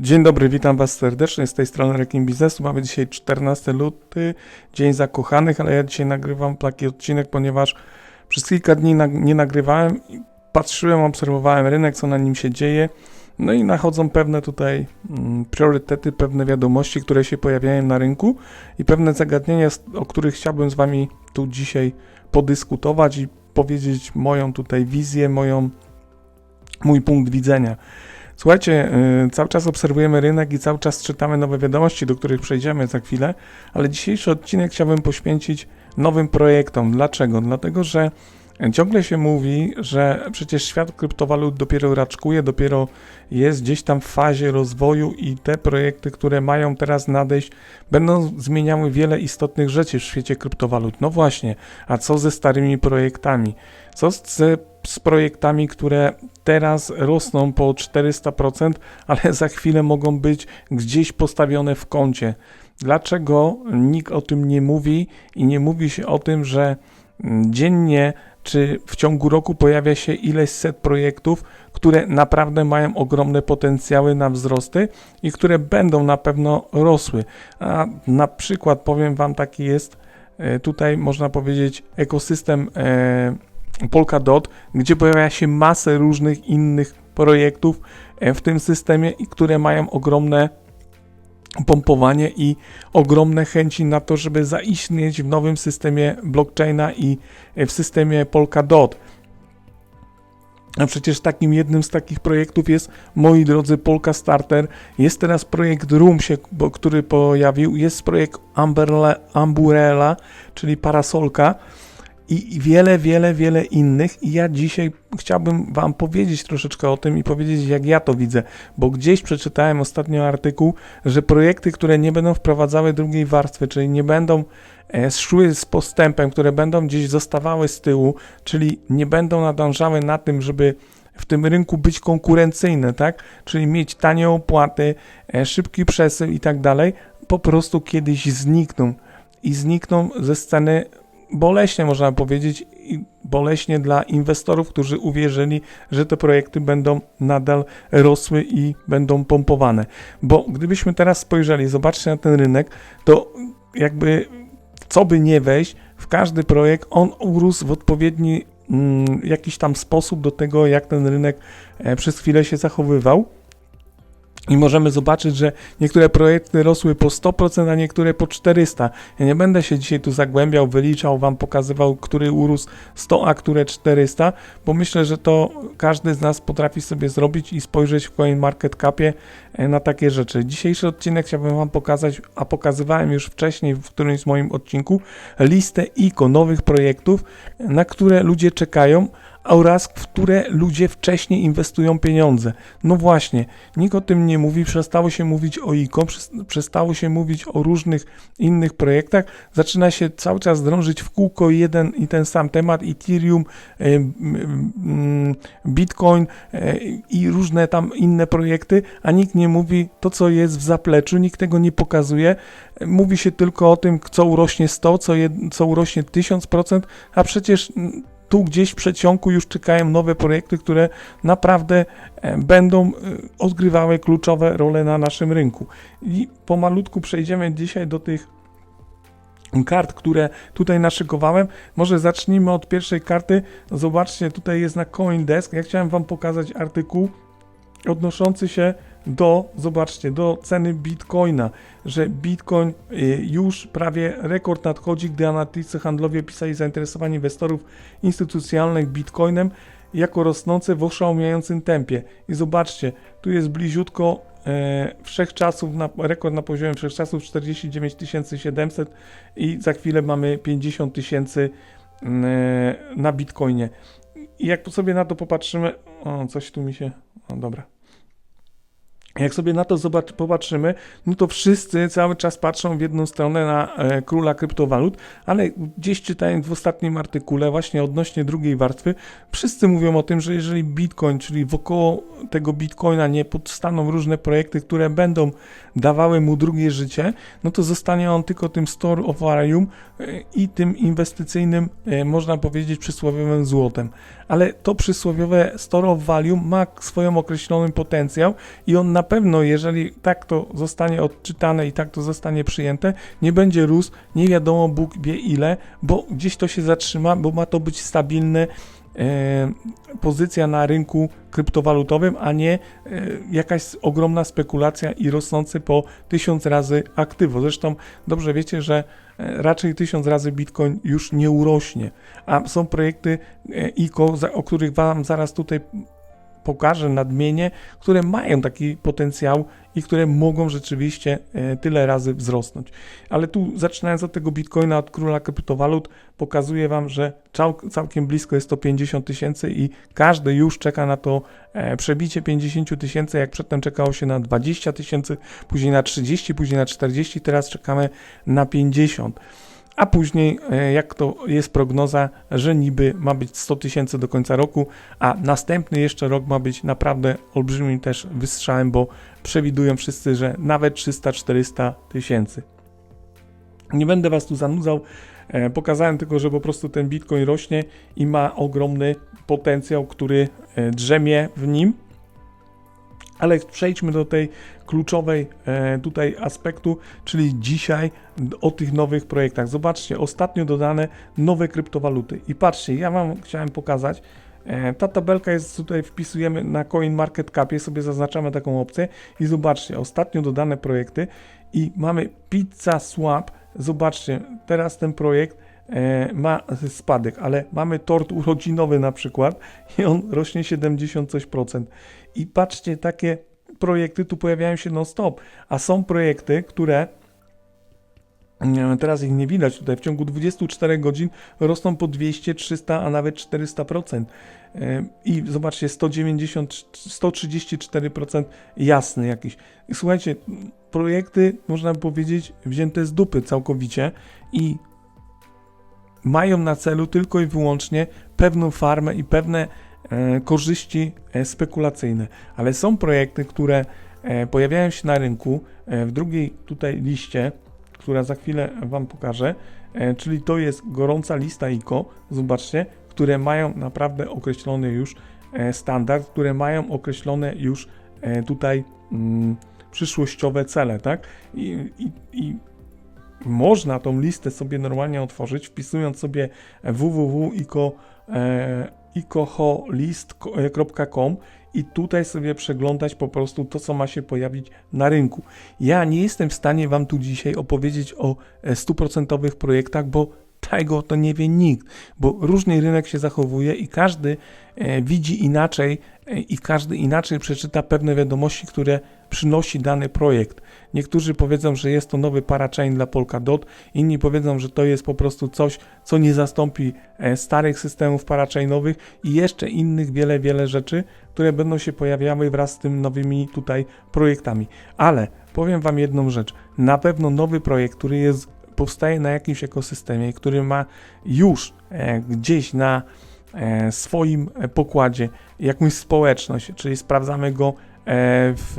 Dzień dobry, witam Was serdecznie z tej strony Rekin Biznesu. Mamy dzisiaj 14 luty, Dzień Zakochanych, ale ja dzisiaj nagrywam taki odcinek, ponieważ przez kilka dni nie nagrywałem i patrzyłem, obserwowałem rynek, co na nim się dzieje. No i nachodzą pewne tutaj mm, priorytety, pewne wiadomości, które się pojawiają na rynku i pewne zagadnienia, o których chciałbym z Wami tu dzisiaj podyskutować i powiedzieć moją tutaj wizję, moją, mój punkt widzenia. Słuchajcie, y, cały czas obserwujemy rynek i cały czas czytamy nowe wiadomości, do których przejdziemy za chwilę, ale dzisiejszy odcinek chciałbym poświęcić nowym projektom. Dlaczego? Dlatego, że ciągle się mówi, że przecież świat kryptowalut dopiero raczkuje, dopiero jest gdzieś tam w fazie rozwoju i te projekty, które mają teraz nadejść, będą zmieniały wiele istotnych rzeczy w świecie kryptowalut. No właśnie, a co ze starymi projektami? Co z, z projektami, które teraz rosną po 400%, ale za chwilę mogą być gdzieś postawione w kącie. Dlaczego nikt o tym nie mówi i nie mówi się o tym, że mm, dziennie czy w ciągu roku pojawia się ileś set projektów, które naprawdę mają ogromne potencjały na wzrosty i które będą na pewno rosły. A na przykład powiem Wam taki jest e, tutaj można powiedzieć ekosystem e, Polkadot, gdzie pojawia się masę różnych innych projektów e, w tym systemie i które mają ogromne pompowanie i ogromne chęci na to, żeby zaistnieć w nowym systemie blockchaina i e, w systemie Polkadot. A przecież takim jednym z takich projektów jest, moi drodzy, Polka Starter. Jest teraz projekt Room, się, który pojawił. Jest projekt Umbrella czyli parasolka i wiele, wiele, wiele innych. I ja dzisiaj chciałbym Wam powiedzieć troszeczkę o tym i powiedzieć, jak ja to widzę, bo gdzieś przeczytałem ostatnio artykuł, że projekty, które nie będą wprowadzały drugiej warstwy, czyli nie będą e, szły z postępem, które będą gdzieś zostawały z tyłu, czyli nie będą nadążały na tym, żeby w tym rynku być konkurencyjne, tak? Czyli mieć tanie opłaty, e, szybki przesył i tak dalej, po prostu kiedyś znikną. I znikną ze sceny boleśnie, można powiedzieć, i boleśnie dla inwestorów, którzy uwierzyli, że te projekty będą nadal rosły i będą pompowane. Bo gdybyśmy teraz spojrzeli, zobaczcie na ten rynek, to jakby co by nie wejść, w każdy projekt on urósł w odpowiedni mm, jakiś tam sposób do tego, jak ten rynek e, przez chwilę się zachowywał. I możemy zobaczyć, że niektóre projekty rosły po 100%, a niektóre po 400%. Ja nie będę się dzisiaj tu zagłębiał, wyliczał, wam pokazywał, który urósł 100, a które 400, bo myślę, że to każdy z nas potrafi sobie zrobić i spojrzeć w CoinMarketCapie e, na takie rzeczy. Dzisiejszy odcinek chciałbym wam pokazać, a pokazywałem już wcześniej w którymś moim odcinku, listę ICO nowych projektów, na które ludzie czekają, oraz w które ludzie wcześniej inwestują pieniądze. No właśnie, nikt o tym nie mówi, przestało się mówić o ICO, przes- przestało się mówić o różnych innych projektach, zaczyna się cały czas drążyć w kółko jeden i ten sam temat, Ethereum, e, m, m, Bitcoin e, i różne tam inne projekty, a nikt nie mówi to, co jest w zapleczu, nikt tego nie pokazuje, mówi się tylko o tym, co urośnie 100, co, co urośnie 1000%, a przecież mm, tu gdzieś w przeciągu już czekają nowe projekty, które naprawdę e, będą e, odgrywały kluczowe role na naszym rynku. I pomalutku przejdziemy dzisiaj do tych kart, które tutaj naszykowałem. Może zacznijmy od pierwszej karty. Zobaczcie, tutaj jest na CoinDesk. Ja chciałem Wam pokazać artykuł odnoszący się do, zobaczcie, do ceny Bitcoina, że Bitcoin y, już prawie rekord nadchodzi, gdy analitycy handlowi opisali zainteresowanie inwestorów instytucjonalnych Bitcoinem jako rosnące w oszałamiającym tempie. I zobaczcie, tu jest bliziutko e, wszechczasów, na, rekord na poziomie wszechczasów 49 700 i za chwilę mamy 50 tysięcy mm, e, na Bitcoinie. I jak sobie na to popatrzymy, o, coś tu mi się, o dobra. Jak sobie na to zobacz, popatrzymy, no to wszyscy cały czas patrzą w jedną stronę na e, króla kryptowalut, ale gdzieś czytając w ostatnim artykule, właśnie odnośnie drugiej warstwy, wszyscy mówią o tym, że jeżeli Bitcoin, czyli wokoło tego Bitcoina nie powstaną różne projekty, które będą dawały mu drugie życie, no to zostanie on tylko tym store of value e, i tym inwestycyjnym, e, można powiedzieć, przysłowiowym złotem. Ale to przysłowiowe store of value ma swoją określony potencjał i on na pewno, jeżeli tak to zostanie odczytane i tak to zostanie przyjęte, nie będzie rósł nie wiadomo Bóg wie ile, bo gdzieś to się zatrzyma, bo ma to być stabilne e, pozycja na rynku kryptowalutowym, a nie e, jakaś ogromna spekulacja i rosnący po tysiąc razy aktywo. Zresztą dobrze wiecie, że e, raczej tysiąc razy Bitcoin już nie urośnie, a są projekty e, ICO, o których Wam zaraz tutaj pokażę, nadmienię, które mają taki potencjał i które mogą rzeczywiście e, tyle razy wzrosnąć. Ale tu zaczynając od tego Bitcoina, od króla kryptowalut, pokazuję Wam, że cał, całkiem blisko jest to 50 tysięcy i każdy już czeka na to e, przebicie 50 tysięcy, jak przedtem czekało się na 20 tysięcy, później na 30, później na 40, teraz czekamy na 50 a później, e, jak to jest prognoza, że niby ma być 100 tysięcy do końca roku, a następny jeszcze rok ma być naprawdę olbrzymim też wystrzałem, bo przewidują wszyscy, że nawet 300-400 tysięcy. Nie będę Was tu zanudzał, e, pokazałem tylko, że po prostu ten Bitcoin rośnie i ma ogromny potencjał, który e, drzemie w nim. Ale przejdźmy do tej kluczowej e, tutaj aspektu, czyli dzisiaj o tych nowych projektach. Zobaczcie, ostatnio dodane nowe kryptowaluty. I patrzcie, ja Wam chciałem pokazać. E, ta tabelka jest tutaj, wpisujemy na CoinMarketCapie, sobie zaznaczamy taką opcję i zobaczcie, ostatnio dodane projekty i mamy Pizza Swap. Zobaczcie, teraz ten projekt ma spadek, ale mamy tort urodzinowy na przykład i on rośnie 70 coś procent. I patrzcie, takie projekty tu pojawiają się non-stop, a są projekty, które Teraz ich nie widać tutaj. W ciągu 24 godzin rosną po 200, 300, a nawet 400%. E, I zobaczcie, 190, 134% jasny jakiś. Słuchajcie, projekty, można by powiedzieć, wzięte z dupy całkowicie i mają na celu tylko i wyłącznie pewną farmę i pewne e, korzyści e, spekulacyjne. Ale są projekty, które e, pojawiają się na rynku w drugiej tutaj liście, która za chwilę Wam pokażę, czyli to jest gorąca lista ICO, zobaczcie, które mają naprawdę określony już standard, które mają określone już tutaj mm, przyszłościowe cele, tak? I, i, i można tą listę sobie normalnie otworzyć, wpisując sobie www.ico, e, i tutaj sobie przeglądać po prostu to, co ma się pojawić na rynku. Ja nie jestem w stanie Wam tu dzisiaj opowiedzieć o e, stuprocentowych projektach, bo tego to nie wie nikt, bo różny rynek się zachowuje i każdy e, widzi inaczej i każdy inaczej przeczyta pewne wiadomości, które przynosi dany projekt. Niektórzy powiedzą, że jest to nowy parachain dla Polkadot, inni powiedzą, że to jest po prostu coś, co nie zastąpi e, starych systemów parachainowych i jeszcze innych wiele, wiele rzeczy, które będą się pojawiały wraz z tym nowymi tutaj projektami. Ale powiem Wam jedną rzecz. Na pewno nowy projekt, który jest, powstaje na jakimś ekosystemie, który ma już e, gdzieś na swoim e, pokładzie jakąś społeczność, czyli sprawdzamy go e, w,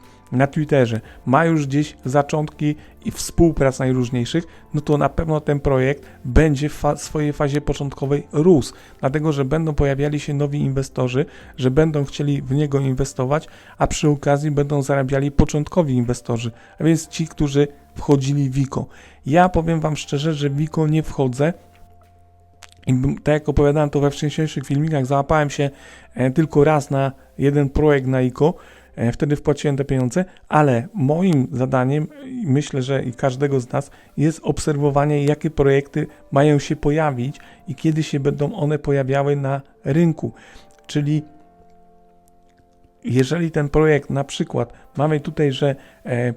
e, na Twitterze, ma już gdzieś zaczątki i współprac najróżniejszych, no to na pewno ten projekt będzie w fa- swojej fazie początkowej rósł, dlatego że będą pojawiali się nowi inwestorzy, że będą chcieli w niego inwestować, a przy okazji będą zarabiali początkowi inwestorzy, a więc ci, którzy wchodzili w ICO. Ja powiem Wam szczerze, że w ICO nie wchodzę, bym- tak jak opowiadałem to we wcześniejszych filmikach, załapałem się e, tylko raz na jeden projekt na ICO, e, wtedy wpłaciłem te pieniądze, ale moim zadaniem, myślę, że i każdego z nas, jest obserwowanie, jakie projekty mają się pojawić i kiedy się będą one pojawiały na rynku. Czyli jeżeli ten projekt, na przykład, mamy tutaj, że e,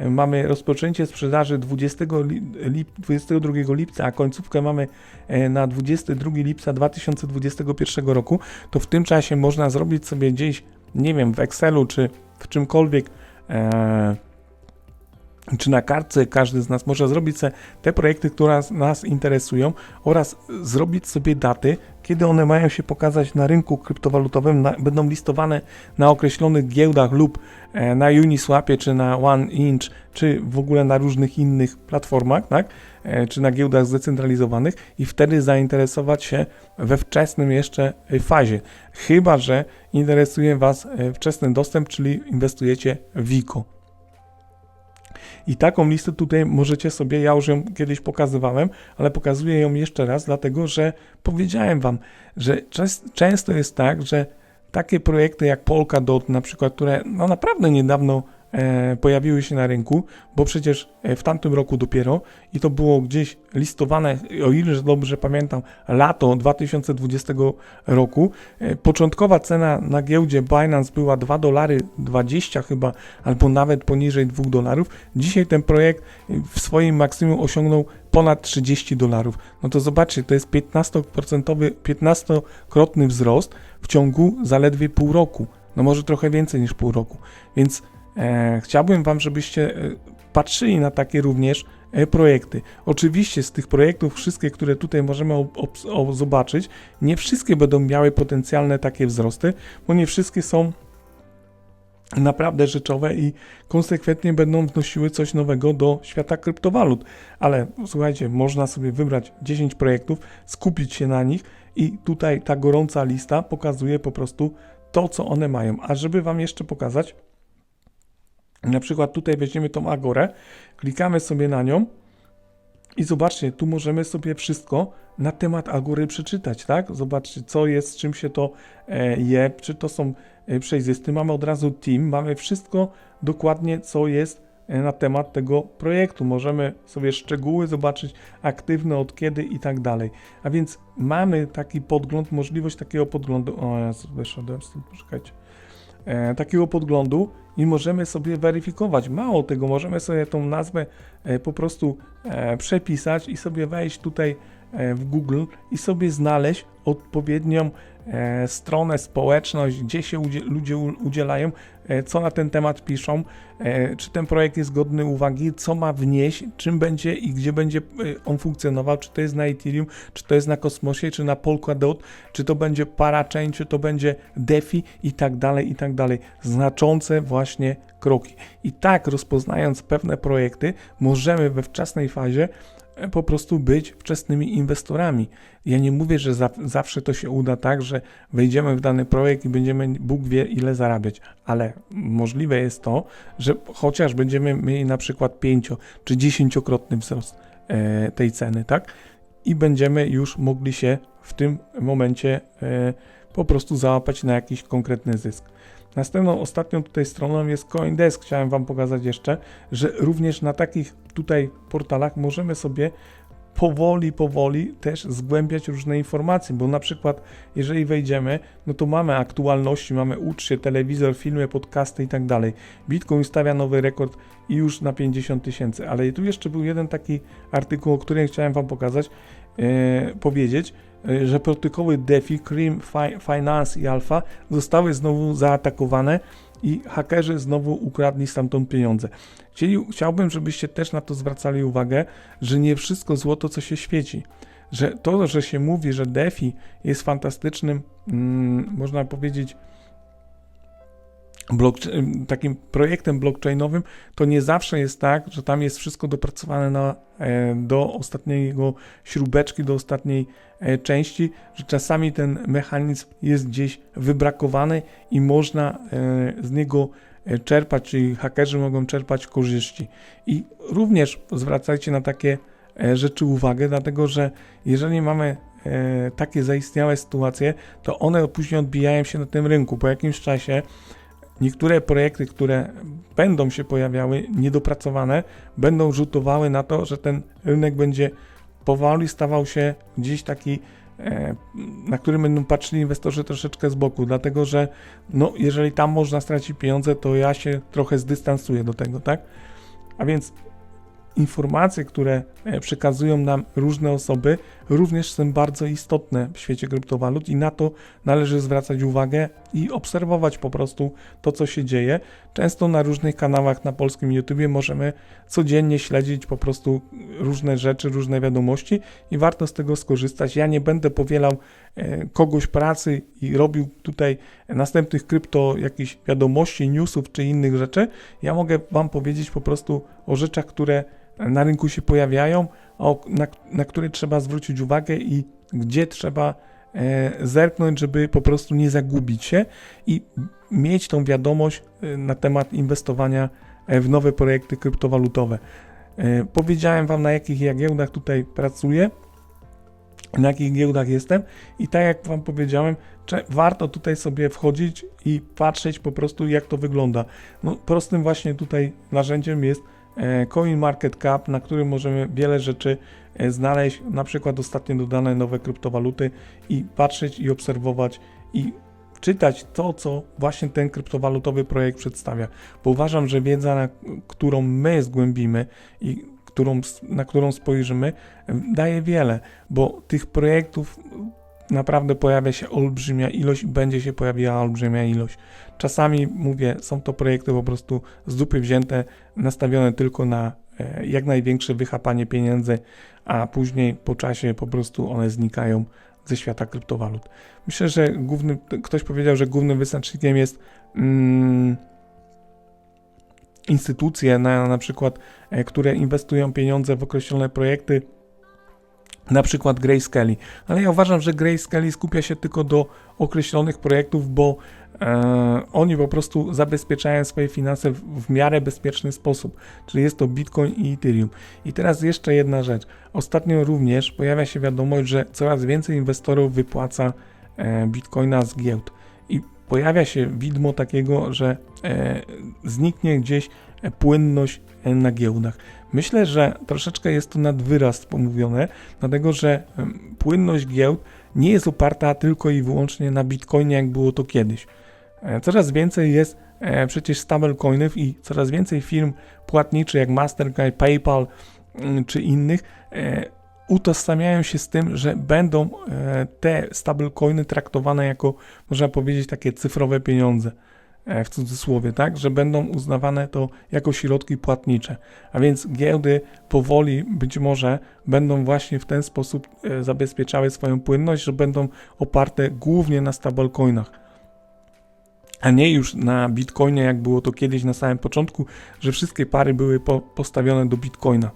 mamy rozpoczęcie sprzedaży 20 li, lip, 22 lipca, a końcówkę mamy e, na 22 lipca 2021 roku, to w tym czasie można zrobić sobie gdzieś, nie wiem, w Excelu czy w czymkolwiek e, czy na kartce każdy z nas może zrobić sobie te projekty, które nas, interesują oraz zrobić sobie daty, kiedy one mają się pokazać na rynku kryptowalutowym, na, będą listowane na określonych giełdach lub e, na Uniswapie, czy na OneInch, czy w ogóle na różnych innych platformach, tak? E, czy na giełdach zdecentralizowanych i wtedy zainteresować się we wczesnym jeszcze fazie. Chyba, że interesuje Was e, wczesny dostęp, czyli inwestujecie w ICO. I taką listę tutaj możecie sobie, ja już ją kiedyś pokazywałem, ale pokazuję ją jeszcze raz, dlatego że powiedziałem Wam, że często jest tak, że takie projekty jak Polkadot na przykład, które no naprawdę niedawno pojawiły się na rynku, bo przecież e, w tamtym roku dopiero i to było gdzieś listowane, o ile dobrze pamiętam, lato 2020 roku. E, początkowa cena na giełdzie Binance była 2 dolary 20 chyba, albo nawet poniżej 2 dolarów. Dzisiaj ten projekt e, w swoim maksimum osiągnął ponad 30 dolarów. No to zobaczcie, to jest 15%, 15-krotny wzrost w ciągu zaledwie pół roku. No może trochę więcej niż pół roku. Więc E, chciałbym Wam, żebyście e, patrzyli na takie również e, projekty. Oczywiście z tych projektów, wszystkie, które tutaj możemy ob, ob, ob, zobaczyć, nie wszystkie będą miały potencjalne takie wzrosty, bo nie wszystkie są naprawdę rzeczowe i konsekwentnie będą wnosiły coś nowego do świata kryptowalut. Ale słuchajcie, można sobie wybrać 10 projektów, skupić się na nich i tutaj ta gorąca lista pokazuje po prostu to, co one mają. A żeby Wam jeszcze pokazać, na przykład tutaj weźmiemy tą Agorę, klikamy sobie na nią i zobaczcie, tu możemy sobie wszystko na temat Agory przeczytać, tak? Zobaczcie, co jest, z czym się to e, je, czy to są e, przejrzysty. Mamy od razu team, mamy wszystko dokładnie, co jest e, na temat tego projektu. Możemy sobie szczegóły zobaczyć, aktywne od kiedy i tak dalej. A więc mamy taki podgląd, możliwość takiego podglądu. O, ja wyszedłem z poczekajcie. E, takiego podglądu i możemy sobie weryfikować. Mało tego, możemy sobie tą nazwę e, po prostu e, przepisać i sobie wejść tutaj w Google i sobie znaleźć odpowiednią stronę, społeczność, gdzie się udzie ludzie udzielają, e, co na ten temat piszą, e, czy ten projekt jest godny uwagi, co ma wnieść, czym będzie i gdzie będzie on funkcjonował, czy to jest na Ethereum, czy to jest na Kosmosie, czy na Polkadot, czy to będzie Parachain, czy to będzie DeFi i tak dalej, i tak dalej. Znaczące właśnie kroki. I tak rozpoznając pewne projekty, możemy we wczesnej fazie po prostu być wczesnymi inwestorami. Ja nie mówię, że za, zawsze to się uda tak, że wejdziemy w dany projekt i będziemy Bóg wie ile zarabiać, ale możliwe jest to, że chociaż będziemy mieli na przykład pięcio czy dziesięciokrotny wzrost e, tej ceny, tak? I będziemy już mogli się w tym momencie e, po prostu załapać na jakiś konkretny zysk. Następną, ostatnią tutaj stroną jest CoinDesk. Chciałem Wam pokazać jeszcze, że również na takich tutaj portalach możemy sobie powoli, powoli też zgłębiać różne informacje, bo na przykład jeżeli wejdziemy, no to mamy aktualności, mamy ucz się, telewizor, filmy, podcasty i tak dalej. Bitcoin stawia nowy rekord i już na 50 tysięcy, ale tu jeszcze był jeden taki artykuł, o którym chciałem Wam pokazać, yy, powiedzieć, że protokoły DeFi, Cream, Finance i Alpha zostały znowu zaatakowane i hakerzy znowu ukradli stamtąd pieniądze. Chciałbym, żebyście też na to zwracali uwagę, że nie wszystko złoto, co się świeci. Że to, że się mówi, że DeFi jest fantastycznym, mm, można powiedzieć, takim projektem blockchainowym, to nie zawsze jest tak, że tam jest wszystko dopracowane na, e, do ostatniego śrubeczki, do ostatniej e, części, że czasami ten mechanizm jest gdzieś wybrakowany i można e, z niego czerpać, czyli hakerzy mogą czerpać korzyści. I również zwracajcie na takie rzeczy uwagę, dlatego że jeżeli mamy takie zaistniałe sytuacje, to one później odbijają się na tym rynku. Po jakimś czasie niektóre projekty, które będą się pojawiały niedopracowane, będą rzutowały na to, że ten rynek będzie powoli stawał się gdzieś taki, e, na którym będą patrzyli inwestorzy troszeczkę z boku, dlatego że no, jeżeli tam można stracić pieniądze, to ja się trochę zdystansuję do tego, tak? A więc informacje, które e, przekazują nam różne osoby, również są bardzo istotne w świecie kryptowalut i na to należy zwracać uwagę i obserwować po prostu to, co się dzieje. Często na różnych kanałach na polskim YouTubie możemy codziennie śledzić po prostu różne rzeczy, różne wiadomości i warto z tego skorzystać. Ja nie będę powielał e, kogoś pracy i robił tutaj następnych krypto jakichś wiadomości, newsów czy innych rzeczy. Ja mogę Wam powiedzieć po prostu o rzeczach, które na rynku się pojawiają, na, na które trzeba zwrócić uwagę i gdzie trzeba e, zerknąć, żeby po prostu nie zagubić się i mieć tą wiadomość e, na temat inwestowania e, w nowe projekty kryptowalutowe. Powiedziałem Wam, na jakich ja giełdach tutaj pracuję, na jakich giełdach jestem i tak jak Wam powiedziałem, warto tutaj sobie wchodzić i patrzeć po prostu jak to wygląda. No, prostym właśnie tutaj narzędziem jest CoinMarketCap, na którym możemy wiele rzeczy e, znaleźć, na przykład ostatnio dodane nowe kryptowaluty i patrzeć i obserwować i czytać to, co właśnie ten kryptowalutowy projekt przedstawia. Bo uważam, że wiedza, na którą my zgłębimy i którą, na którą spojrzymy, daje wiele, bo tych projektów naprawdę pojawia się olbrzymia ilość i będzie się pojawiała olbrzymia ilość. Czasami mówię, są to projekty po prostu z dupy wzięte, nastawione tylko na e, jak największe wychapanie pieniędzy, a później po czasie po prostu one znikają ze świata kryptowalut. Myślę, że główny, ktoś powiedział, że głównym wyznacznikiem jest mm, instytucje, na, na przykład, e, które inwestują pieniądze w określone projekty, na przykład Grayscale. Ale ja uważam, że Grayscale skupia się tylko do określonych projektów, bo e, oni po prostu zabezpieczają swoje finanse w, w miarę bezpieczny sposób, czyli jest to Bitcoin i Ethereum. I teraz jeszcze jedna rzecz. Ostatnio również pojawia się wiadomość, że coraz więcej inwestorów wypłaca e, Bitcoina z giełd. I pojawia się widmo takiego, że e, zniknie gdzieś płynność na giełdach. Myślę, że troszeczkę jest to nad wyraz pomówione, dlatego że płynność giełd nie jest oparta tylko i wyłącznie na bitcoinie, jak było to kiedyś. E, Coraz więcej jest e, przecież stablecoinów i coraz więcej firm płatniczych jak Mastercard, PayPal mm, czy innych e, utożsamiają się z tym, że będą te stablecoiny traktowane jako, można powiedzieć, takie cyfrowe pieniądze w cudzysłowie, tak, że będą uznawane to jako środki płatnicze. A więc giełdy powoli być może będą właśnie w ten sposób e, zabezpieczały swoją płynność, że będą oparte głównie na stablecoinach. A nie już na bitcoinie, jak było to kiedyś na samym początku, że wszystkie pary były po, postawione do bitcoina,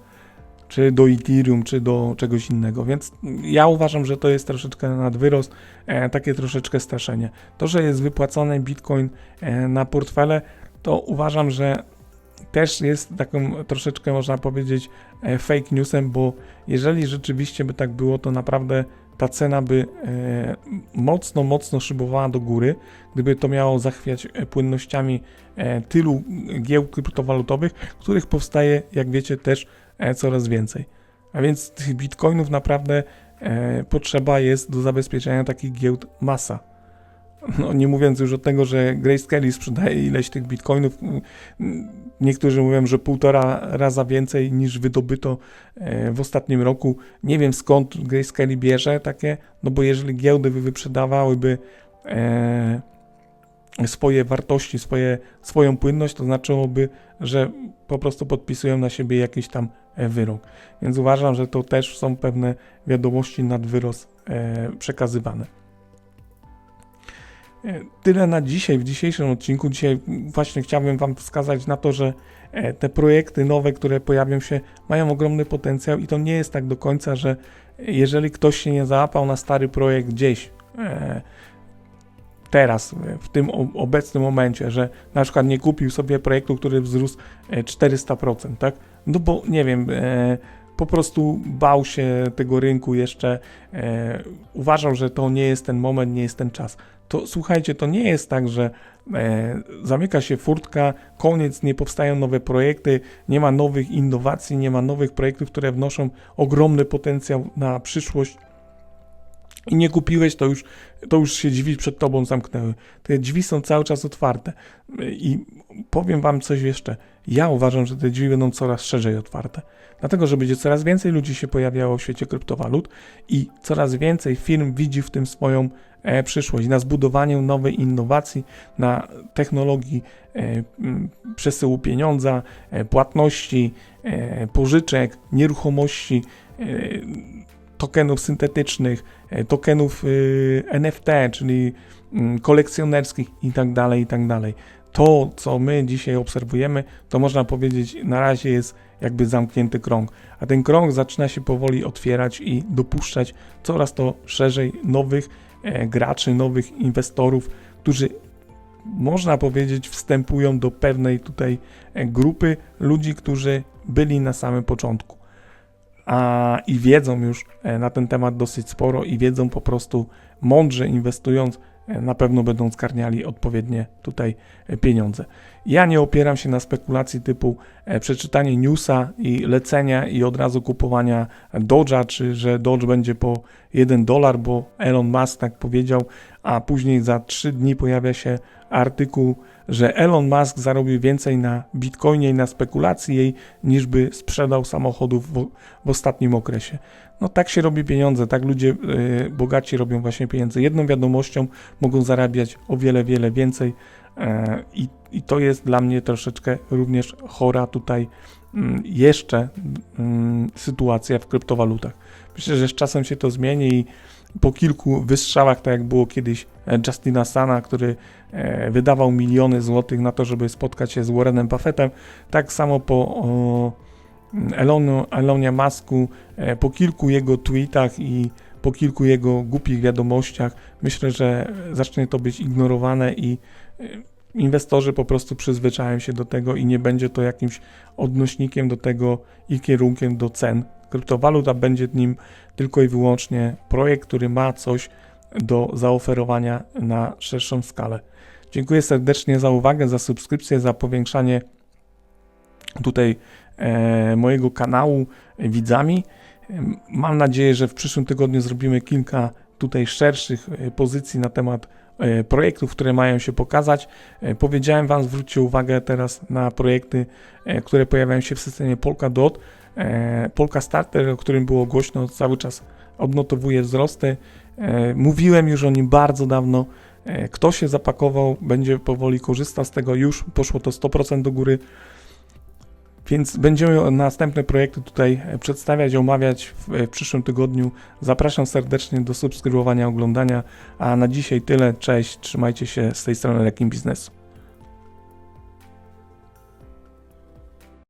czy do Ethereum, czy do czegoś innego. Więc ja uważam, że to jest troszeczkę nadwyrost, e, takie troszeczkę straszenie. To, że jest wypłacony bitcoin e, na portfele, to uważam, że też jest taką troszeczkę, można powiedzieć, e, fake newsem, bo jeżeli rzeczywiście by tak było, to naprawdę ta cena by mocno, mocno szybowała do góry, gdyby to miało zachwiać płynnościami tylu giełd kryptowalutowych, których powstaje, jak wiecie, też coraz więcej. A więc tych bitcoinów naprawdę e, potrzeba jest do zabezpieczenia takich giełd masa. No, nie mówiąc już o tego, że Grayscale sprzedaje ileś tych bitcoinów. Niektórzy mówią, że półtora raza więcej niż wydobyto e, w ostatnim roku. Nie wiem skąd Grayscale bierze takie, no bo jeżeli giełdy by wyprzedawałyby e, swoje wartości, swoje, swoją płynność, to znaczyłoby, że po prostu podpisują na siebie jakiś tam e, wyrok. Więc uważam, że to też są pewne wiadomości nad wyrost e, przekazywane. E, Tyle na dzisiaj, w dzisiejszym odcinku. Dzisiaj właśnie chciałbym Wam wskazać na to, że e, te projekty nowe, które pojawią się, mają ogromny potencjał i to nie jest tak do końca, że jeżeli ktoś się nie załapał na stary projekt gdzieś e, teraz, e, w tym obecnym momencie, że na przykład nie kupił sobie projektu, który wzrósł e, 400%, tak? No bo nie wiem, e, po prostu bał się tego rynku jeszcze, e, uważał, że to nie jest ten moment, nie jest ten czas. To słuchajcie, to nie jest tak, że e, zamyka się furtka, koniec, nie powstają nowe projekty, nie ma nowych innowacji, nie ma nowych projektów, które wnoszą ogromny potencjał na przyszłość. I nie kupiłeś, to już, to już się drzwi przed tobą zamknęły. Te drzwi są cały czas otwarte. I powiem Wam coś jeszcze. Ja uważam, że te drzwi będą coraz szerzej otwarte. Dlatego, że będzie coraz więcej ludzi się pojawiało w świecie kryptowalut i coraz więcej firm widzi w tym swoją e, przyszłość, na zbudowaniu nowej innowacji, na technologii e, przesyłu pieniądza, e, płatności, e, pożyczek, nieruchomości, e, tokenów syntetycznych, e, tokenów y, NFT, czyli mm, kolekcjonerskich i tak dalej, i tak. To, co my dzisiaj obserwujemy, to można powiedzieć, na razie jest jakby zamknięty krąg, a ten krąg zaczyna się powoli otwierać i dopuszczać coraz to szerzej nowych e, graczy, nowych inwestorów, którzy można powiedzieć wstępują do pewnej tutaj e, grupy ludzi, którzy byli na samym początku a, i wiedzą już e, na ten temat dosyć sporo i wiedzą po prostu mądrze inwestując, e, na pewno będą zgarniali odpowiednie tutaj e, pieniądze. Ja nie opieram się na spekulacji typu przeczytanie newsa i lecenia i od razu kupowania Doge'a, czy że Doge będzie po 1 dolar, bo Elon Musk tak powiedział, a później za 3 dni pojawia się artykuł, że Elon Musk zarobił więcej na Bitcoinie i na spekulacji jej, niż by sprzedał samochodów w, w ostatnim okresie. No tak się robi pieniądze, tak ludzie y, bogaci robią właśnie pieniądze. Jedną wiadomością mogą zarabiać o wiele, wiele więcej e, i, i to jest dla mnie troszeczkę również chora tutaj mm, jeszcze mm, sytuacja w kryptowalutach. Myślę, że z czasem się to zmieni i po kilku wystrzałach, tak jak było kiedyś e, Justina Sana, który e, wydawał miliony złotych na to, żeby spotkać się z Warrenem Buffettem, tak samo po o, Elonu, Masku, e, po kilku jego tweetach i po kilku jego głupich wiadomościach, myślę, że zacznie to być ignorowane i inwestorzy po prostu przyzwyczają się do tego i nie będzie to jakimś odnośnikiem do tego i kierunkiem do cen kryptowalut, a będzie nim tylko i wyłącznie projekt, który ma coś do zaoferowania na szerszą skalę. Dziękuję serdecznie za uwagę, za subskrypcję, za powiększanie tutaj e, mojego kanału widzami. Em, Mam nadzieję, że w przyszłym tygodniu zrobimy kilka tutaj szerszych e, pozycji na temat e, projektów, które mają się pokazać. E, Powiedziałem Wam, zwróćcie uwagę teraz na projekty, e, które pojawiają się w systemie Polkadot. E, Polka Starter, o którym było głośno, cały czas odnotowuje wzrosty. E, Mówiłem już o nim bardzo dawno. E, Kto się zapakował, będzie powoli korzystał z tego. Już poszło to 100% do góry. Więc będziemy następne projekty tutaj e, przedstawiać, omawiać w, w przyszłym tygodniu. Zapraszam serdecznie do subskrybowania, oglądania. A na dzisiaj tyle. Cześć, trzymajcie się z tej strony Lekim Biznesu.